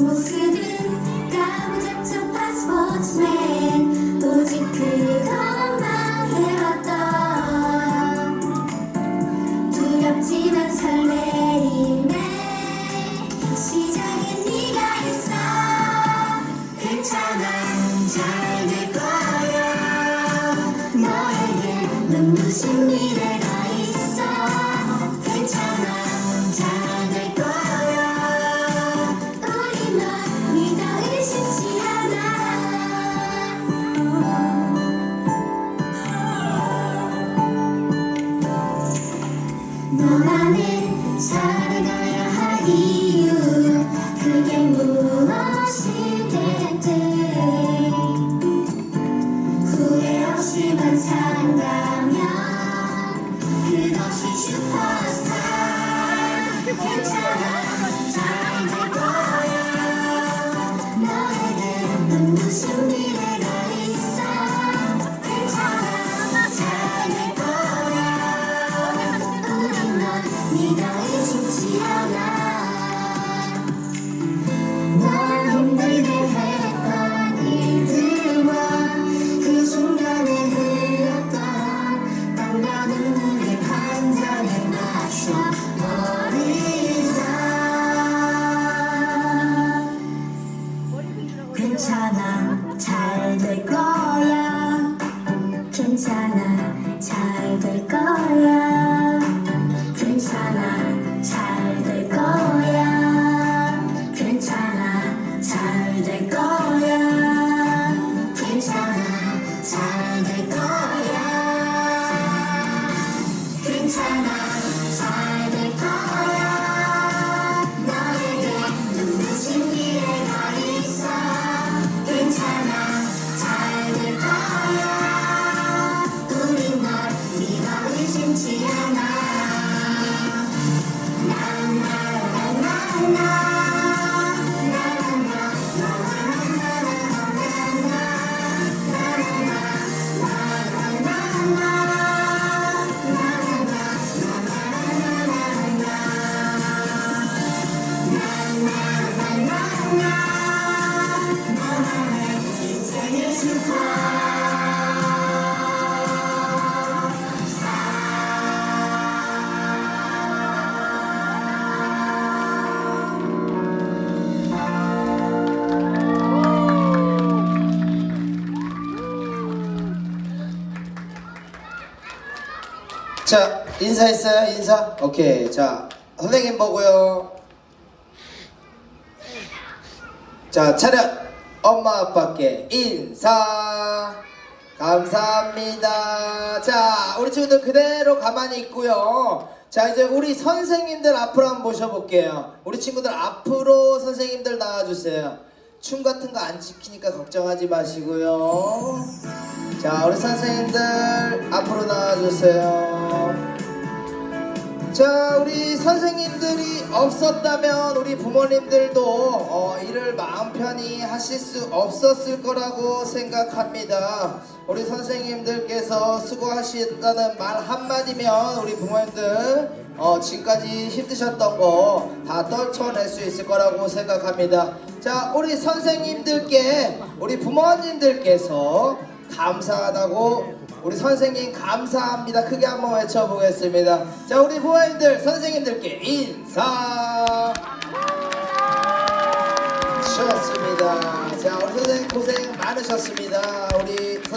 모습은 까무잡잡한 스포츠맨. 오직 그 눈부신 미래가 있어. 괜찮아 잘될 거야. 우리 널 믿어 의심치 않아. 너만은 살아가야 할이 없이만 산다면 그것이 슈퍼스타 잘 될 거야. 괜찮아 잘 될 거야. 괜찮아 잘 될 거야. 괜찮아 잘 될 거야. 괜찮아 잘 될 거야 자 인사했어요? 인사? 오케이. 자 선생님 보고요. 자 차렷. 엄마 아빠께 인사. 감사합니다. 자 우리 친구들 그대로 가만히 있고요. 자 이제 우리 선생님들 앞으로 한번 모셔볼게요. 우리 친구들 앞으로 선생님들 나와주세요. 춤 같은 거 안 지키니까 걱정하지 마시고요. 자 우리 선생님들 앞으로 나와주세요 자 우리 선생님들이 없었다면 우리 부모님들도 어, 일을 마음 편히 하실 수 없었을 거라고 생각합니다. 우리 선생님들께서 수고하셨다는 말 한마디면 우리 부모님들 어, 지금까지 힘드셨던 거 다 떨쳐낼 수 있을 거라고 생각합니다. 자 우리 선생님들께 우리 부모님들께서 감사하다고 우리 선생님 감사합니다. 크게 한번 외쳐보겠습니다. 자, 우리 부모님들, 선생님들께 인사. 좋습니다. 자, 우리 선생님 고생 많으셨습니다. 우리 선생님.